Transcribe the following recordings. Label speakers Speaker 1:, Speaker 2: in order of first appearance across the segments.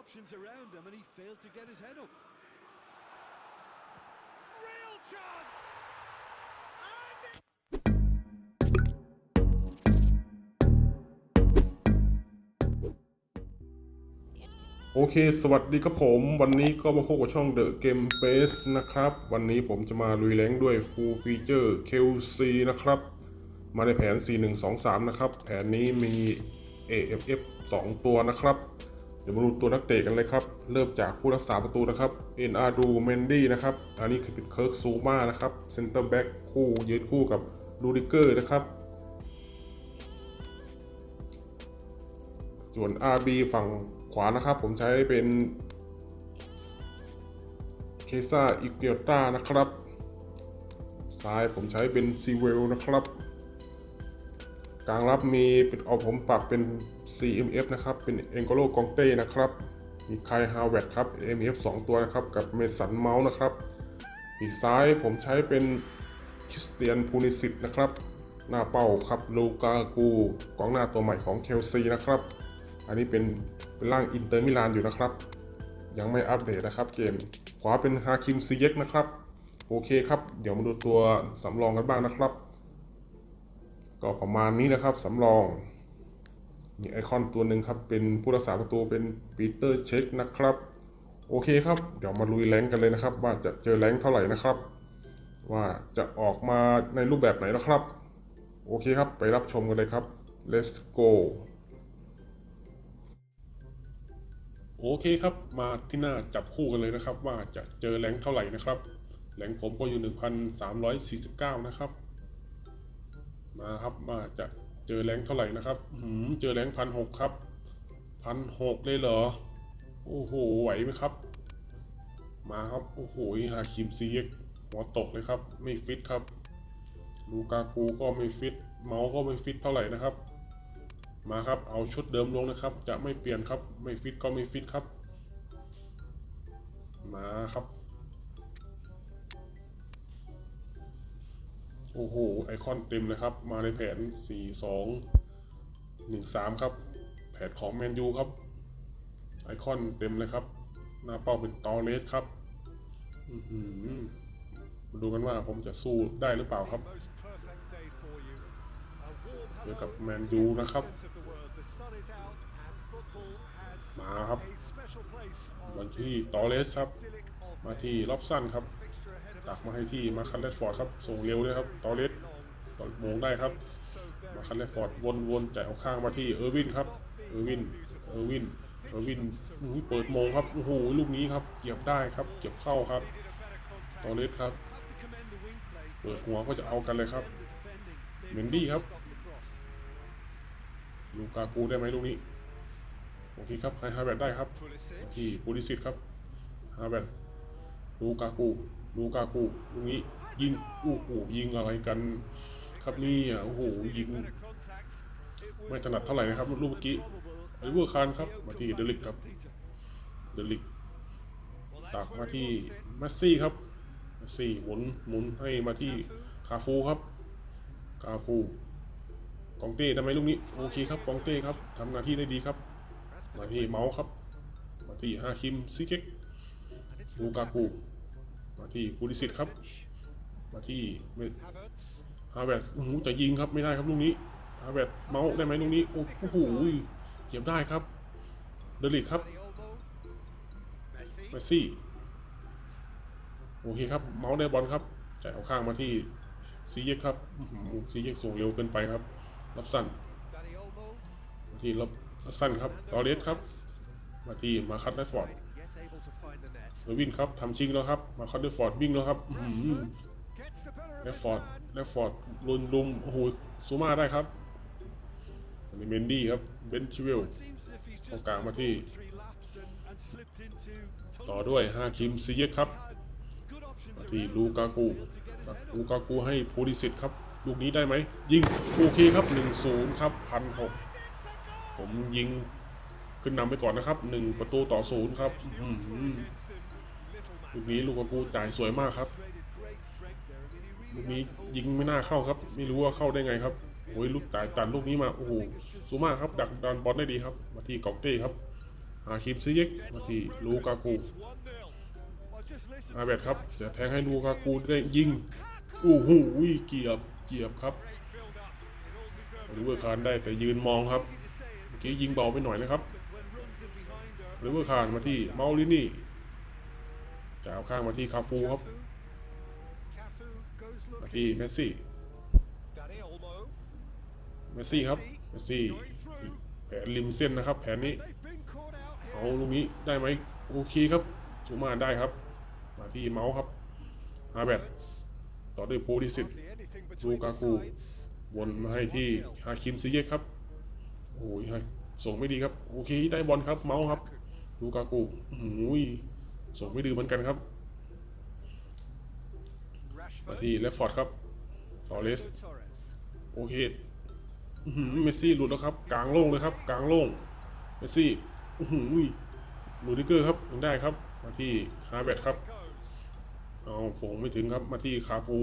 Speaker 1: options around him and he failed to get his head up.
Speaker 2: Real chance! And
Speaker 3: โอเค สวัสดีครับผม วันนี้ก็มาพบกับช่อง The Game Base นะครับ วันนี้ผมจะมาลุยแรงด้วย Full Feature QC นะครับ มาในแผน 4123 นะครับ แผนนี้มี AFF 2 ตัวนะครับ เดี๋ยวมาดูตัวนักเตะกันเลยครับ เริ่มจากผู้รักษาประตูนะครับ NR ดูเมนดี้นะครับ อันนี้คือเป็นเคิร์กซูมานะครับเซนเตอร์แบ็กคู่ยืนคู่กับลูดิเกอร์นะครับ ส่วน RB ฝั่งขวานะครับ ผมใช้เป็นเคซ่าอิเกียต้านะครับ ซ้ายผมใช้เป็นซีเวลนะครับ กลางรับมีเป็นเอาผมปรับเป็น CMF นะครับ เป็นเองโกโลกองเต้นะครับมีไคฮาวเวตครับ MF 2 ตัวนะครับ กับเมสันเมาส์นะครับปีกซ้ายผมใช้เป็นคริสเตียนพูนิสิตนะครับ หน้าเป้าครับลูกากูกองหน้าตัวใหม่ของเชลซีนะครับ อันนี้เป็นเป็นร่างอินเตอร์มิลานอยู่นะครับ ยังไม่อัปเดตนะครับเกม ขวาเป็นฮาคิมซีเย็กนะครับ โอเคครับ เดี๋ยวมาดูตัวสำรองกันบ้างนะครับ ก็ประมาณนี้นะครับสำรอง มีไอคอนตัวหนึ่งครับ เป็นผู้รักษาประตูเป็นปีเตอร์เช็คนะครับ โอเคครับ เดี๋ยวมาลุยแรงกันเลยนะครับ ว่าจะเจอแรงเท่าไหร่นะครับ ว่าจะออกมาในรูปแบบไหนนะครับ โอเคครับ ไปรับชมกันเลยครับ let's go โอเคครับ มาที่หน้าจับคู่กันเลยนะครับ ว่าจะเจอแรงเท่าไหร่นะครับแรงผมก็อยู่ 1,349 นะครับ มาครับว่าจะ เจอแรงเท่าไหร่นะครับหืมเจอแรงพันหกครับพันหกเลยเหรอ โอ้โห ไหวไหมครับ มาครับ โอ้โหฮาคิมซีเอ็กหัวตกเลยครับ ไม่ฟิตครับลูกากูก็ไม่ฟิต เมาส์ก็ไม่ฟิตเท่าไหร่นะครับ มาครับ เอาชุดเดิมลงนะครับ จะไม่เปลี่ยนครับ ไม่ฟิตก็ไม่ฟิตครับ มาครับ โอ้โห ไอคอนเต็มเลยครับ มาในแผน 4 2 1 3 ครับ แผนของแมนยูครับ ไอคอนเต็มเลยครับ หน้าเป้าเป็นตอเลสครับมาดูกันว่าผมจะสู้ได้หรือเปล่าครับเจอ
Speaker 2: hello
Speaker 3: กับแมนยูนะครับ มาครับ
Speaker 2: a special place on
Speaker 3: วันที่ตอเลสครับ มาที่ล็อบสันครับ ตักมาให้ที่มาคันเลสฟอร์ดครับ ส่งเร็วเลยครับตอเลสตอนโมงได้ครับ มาคันเลสฟอร์ดวนๆจ่ายเอาข้างมาที่เออร์วินครับ เออร์วิน เออร์วิน เออร์วินเปิดโมงครับ โอ้โห ลูกนี้ครับ เก็บได้ครับ เก็บเข้าครับ ตอเลสครับ เปิดหัวก็จะเอากันเลยครับ เมนดี้ครับ ลูกากูได้ไหมลูกนี้ โอเคครับให้ฮาแวร์ดได้ครับ ที่ปูริสิตครับฮาแวร์ดลูกากู ลูกากูลูกนี้ยิงโอ้โหยิงอะไรกัน ครับนี่อะโอ้โหยิงไม่ถนัดเท่าไหร่นะครับลูกเมื่อกี้ไอเวอร์คานครับมาที่เดลิกครับเดลิกตักมาที่แมสซี่ครับมสซี่หมุนหมุนให้มาที่คาฟูครับคาฟูกองเต้ทำไมลูกนี้โอเคครับกองเต้ครับทำงานที่ได้ดีครับมาที่เมาส์ครับมาที่ฮาคิมซิเก็กลูกากู มาที่ปูริสิตครับ มาที่ฮาแวดโอ้โหจะยิงครับไม่ได้ครับลูกนี้ฮาแวดเมาส์ได้ไหมลูกนี้ โอ้โหเก็บได้ครับเดลิกครับเมสซี่โอเคครับ เมาส์ได้บอลครับจ่ายเอาข้างมาที่ซีเยกครับซีเยกส่งเร็วเกินไปครับ รับสั้นมาที่รับสั้นครับตอเรสครับ มาที่มาคัตแรดฟอร์ด เออร์วินครับทำชิงแล้วครับ มาคัตแรดฟอร์ดวิ่งแล้วครับแร
Speaker 2: of
Speaker 3: ด
Speaker 2: his
Speaker 3: ฟอร์ดแรดฟอร์ดลุนลุมโอ้โหซูมาได้ครับอันนี้เมนดี้ครับเบนชิเวลตรงกลางมาที่ ต่อด้วยฮาคิมซีเยกครับมาที่ลูกากูลูกากูให้โพลิสิตครับลูกนี้ได้ไหม ยิงโอเคครับ1-0ครับพันหกผมยิงขึ้นนำไปก่อนนะครับ1ประตูต่อศูนย์ครับ ลูกนี้ลูกากูจ่ายสวยมากครับ ลูกนี้ยิงไม่น่าเข้าครับ ไม่รู้ว่าเข้าได้ไงครับโอ้ยลูกจ่ายตันลูกนี้มา โอ้โห สูมากครับ ดักดันบอลได้ดีครับ มาที่กอกเต้ครับอาคิมซิเยกมาที่ลูกากูอาเบดครับ จะแทงให้ลูกากูได้ยิง โอ้โหเกียบ เกียบครับลิเวอร์คานได้แต่ยืนมองครับ เมื่อกี้ยิงเบาไปหน่อยนะครับลิเวอร์คานมาที่เมาลินี่ จะเอาข้างมาที่คาฟูครับมาที่เมสซี่เมสซี่ครับเมสซี่แผนริมเส้นนะครับ แผนนี้เอาลูกนี้ได้ไหมโอเคครับสุมาได้ครับ มาที่เมาส์ครับอาเบดต่อด้วยโพลิสิต
Speaker 2: Hardly anything between the
Speaker 3: Lukaku.
Speaker 2: sides.
Speaker 3: วนมาให้ที่ฮาคิมซิเยครับโอ้ยฮะส่งไม่ดีครับ โอเคได้บอลครับเมาส์ครับลูกากูโอ้ย ส่งไม่ดีเหมือนกันครับมาที่เลฟฟอร์ดครับต่อเลสโอเคเมสซี่หลุดแล้วครับ กลางโล่งเลยครับ กลางโล่งเมสซี่อื้อหือลูดิเกอร์ครับยังได้ครับ มาที่ฮาเบดครับ เอาฝงไม่ถึงครับ มาที่คาฟู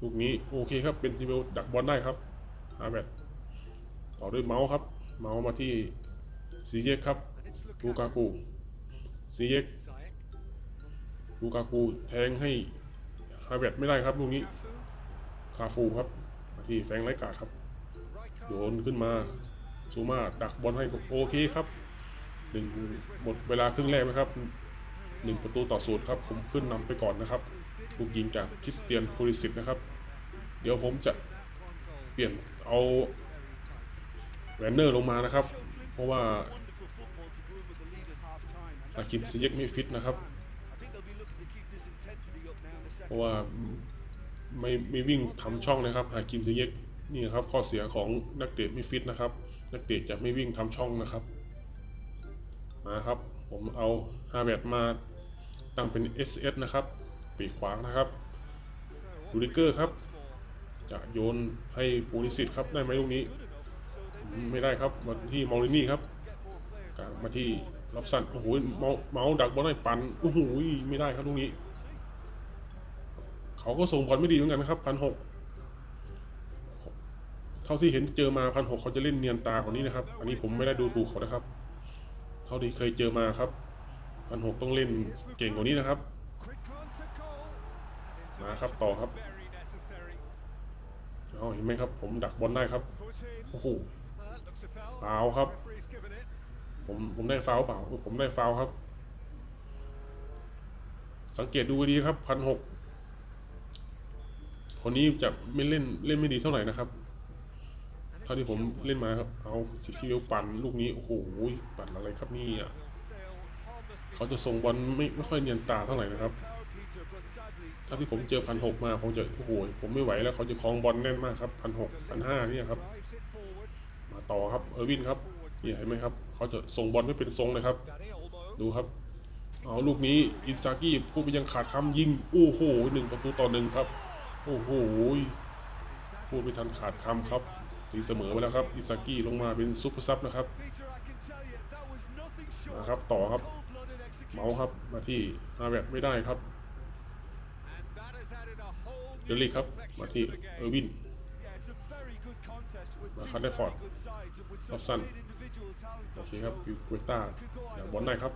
Speaker 3: ลูกนี้โอเคครับ เป็นทีเบลดักบอลได้ครับฮาร์เบดต่อด้วยเมาส์ครับ เมาส์มาที่ซีเยกครับลูกากู ซีเยกลูกากูแทงให้ฮาเบดไม่ได้ครับลูกนี้ คาฟูครับที่แฟงไรกาครับ โยนขึ้นมาซูมาดักบอลให้โอเคครับหนึ่งหมดเวลาครึ่งแรกนะครับหนึ่งประตูต่อศูนย์ครับ ผมขึ้นนำไปก่อนนะครับลูกยิงจากคริสเตียนโพลิสิตนะครับ เดี๋ยวผมจะเปลี่ยนเอาแวนเนอร์ลงมานะครับ เพราะว่า อาคิมซิเยกไม่ฟิตนะครับเพราะว่าไม่ไม่วิ่งทำช่องนะครับหาคิมซิเยกนี่ครับข้อเสียของนักเตะไม่ฟิตนะครับ นักเตะจะไม่วิ่งทำช่องนะครับมาครับผมเอาฮาเบดมาตั้งเป็น SS นะครับปีกขวางนะครับดูริเกอร์ครับ จะโยนให้ปูนิสิตครับได้ไหมลูกนี้ ไม่ได้ครับมาที่มอรินี่ครับมาที่ รับสั้นโอ้โหเมาเมาส์ดักบอลให้ปันโอ้โหไม่ได้ครับลูกนี้ เขาก็ส่งบอลไม่ดีเหมือนกันนะครับพันหกเท่าที่เห็นเจอมาพันหกเขาจะเล่นเนียนตากว่านี้นะครับ อันนี้ผมไม่ได้ดูถูกเขานะครับ เท่าที่เคยเจอมาครับพันหกต้องเล่นเก่งกว่านี้นะครับมาครับต่อครับเอาเห็นไหมครับ ผมดักบอลได้ครับโอ้โห
Speaker 2: Uh, looks a foul.
Speaker 3: ฟาครับ ผมผมได้ฟาวเปล่าผมได้ฟาวครับ สังเกตดูดีครับพันหกคนนี้จะไม่เล่นเล่นไม่ดีเท่าไหร่นะครับเท่าที่ผมเล่นมาครับ เอาสิคิวปั่นลูกนี้ โอ้โหปั่นอะไรครับนี่อะเขาจะส่งบอลไม่ไม่ค่อยเนียนตาเท่าไหร่นะครับถ้าที่ผมเจอพันหกมาผมจะโอ้โหผมไม่ไหวแล้วเขาจะคลองบอลแน่นมากครับพันหกพันห้าเนี่ยครับ มาต่อครับเออร์วินครับนี่เห็นไหมครับ เขาจะส่งบอลไม่เป็นทรงเลยครับ ดูครับ เอาลูกนี้อิซากิผู้ไปยังขาดคำยิง โอ้โหหนึ่งประตูต่อหนึ่งครับ โอ้โหพูดไม่ทันขาดคำครับตีเสมอไปแล้วครับ อิซากิลงมาเป็นซุปเปอร์ซับนะครับนะครับต่อครับ เมาส์ครับมาที่ฮาเวร์ดไม่ได้ครับเดลิกครับมาที่เออร์วินมาคันไดฟอร์ด
Speaker 1: good sides and with
Speaker 3: โอเคครับ
Speaker 1: show.
Speaker 3: คือเกวต้าอยากบอลได้ครับ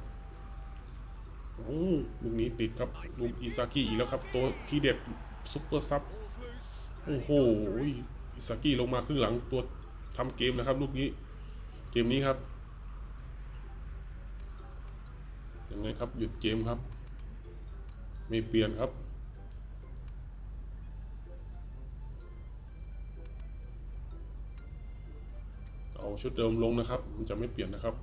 Speaker 3: โอ้ลูกนี้ติดครับลูกอิซากิอีกแล้วครับ ตัวที่เด็ดซุปเปอร์ซับโอ้โหอิซากิลงมาครึ่งหลังตัวทำเกมนะครับ ลูกนี้ เกมนี้ครับยังไงครับหยุดเกมครับ ไม่เปลี่ยนครับ ชุดเดิมลงนะครับ มันจะไม่เปลี่ยนนะครับ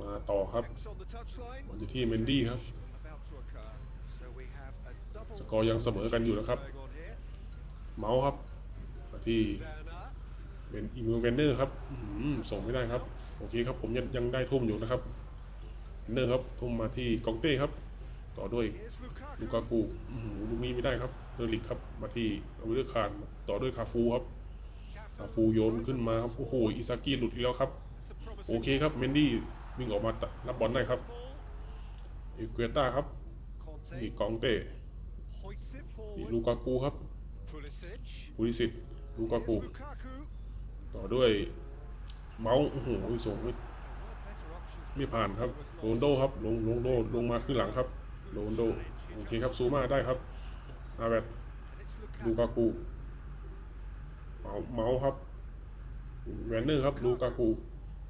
Speaker 3: มาต่อครับ
Speaker 2: Attempts on the touchline.
Speaker 3: บอลอยู่ที่เมนดี้ครับสกอร์ยังเสมอกันอยู่นะครับ เมาส์ครับมาที่เป็นอีมลเวนเนอร์ครับส่งไม่ได้ครับโอเคครับผมยังยังได้ทุ่มอยู่นะครับเนอร์ครับทุ่มมาที่กองเต้ครับ ต่อด้วยลูกากูลูกนี้ไม่ได้ครับ เดอริกครับ มาที่อวิลคานต่อด้วยคาฟูครับคาฟูโยนขึ้นมาครับโอ้โหอิซากิหลุดอีกแล้วครับ โอเคครับเมนดี้วิ่งออกมาตัดรับบอลได้ครับ
Speaker 2: ball.
Speaker 3: เกวต้าครับนี่กองเต้นี่ลูกากูครับ
Speaker 2: Pulisic.
Speaker 3: ภูริสิทธิ์ลูกากูต่อด้วยเมาส์โอ้โหส่งไม่ไม่ผ่านครับโรนโดครับลงลงโดลงมาขึ้นหลังครับโรนโดโอเคครับซูมาได้ครับ อาแวตลูกากูเมาส์เมาครับแวนเนอร์ครับลูกากู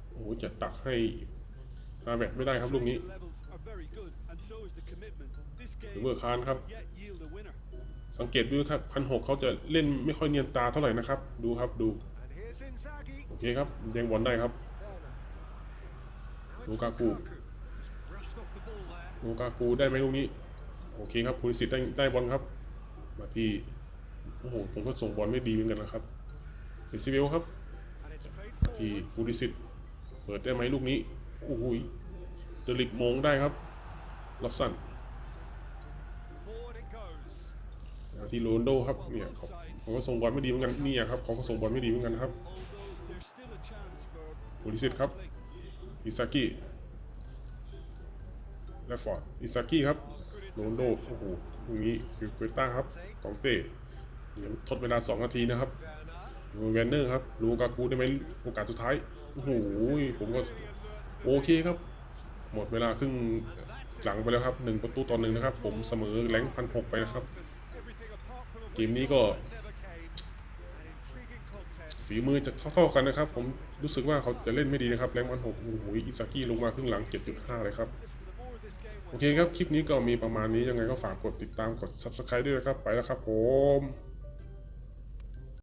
Speaker 3: โอ้โหจะตักให้อาแวตไม่ได้ครับลูกนี้หรือเมื่อคานครับ สังเกตดูครับพันหกเขาจะเล่นไม่ค่อยเนียนตาเท่าไหร่นะครับ ดูครับดู โอเคครับยังบอลได้ครับ
Speaker 2: Now it's
Speaker 3: Lukaku.
Speaker 2: Brushed off the ball there.
Speaker 3: ลูกากูได้ไหมลูกนี้ โอเคครับคุณสิทธิ์ได้ได้บอลครับ มาที่โอ้โหผมก็ส่งบอลไม่ดีเหมือนกันนะครับเป็นซิเวลครับ ที่
Speaker 2: forward.
Speaker 3: กูดิสิตเปิดได้ไหมลูกนี้โอ้โหเดลิกมงได้ครับรับสั้นมาที่โรนโดครับเนี่ยเขาเขาก็ส่งบอลไม่ดีเหมือนกันนี่ครับเขาก็ส่งบอลไม่ดีเหมือนกันครับ
Speaker 1: Although there's still a chance for
Speaker 3: กูดิสิตครับอิซากิและฟอร์ดอิซากิครับโรนโดโอ้โห ตรงนี้คือเกรต้าครับกองเต้เดี๋ยวทดเวลา 2 นาทีนะครับ
Speaker 2: Werner.
Speaker 3: แวนเนอร์ครับลูกากูได้ไหมโอกาสสุดท้ายโอ้โหผมก็โอเคครับ หมดเวลาครึ่งหลังไปแล้วครับหนึ่งประตูต่อหนึ่งนะครับ ผมเสมอแรงพันหกไปนะครับ เกมนี้ก็ ฝีมือจะเท่าๆกันนะครับ ผมรู้สึกว่าเขาจะเล่นไม่ดีนะครับ แรงพันหกโอ้โหอิซากิลงมาครึ่งหลัง 7.5 เลยครับ
Speaker 1: listen, the more this game
Speaker 3: โอเคครับ คลิปนี้ก็มีประมาณนี้ยังไงก็ฝากกดติดตามกด subscribe ด้วยนะครับ ไปแล้วครับผม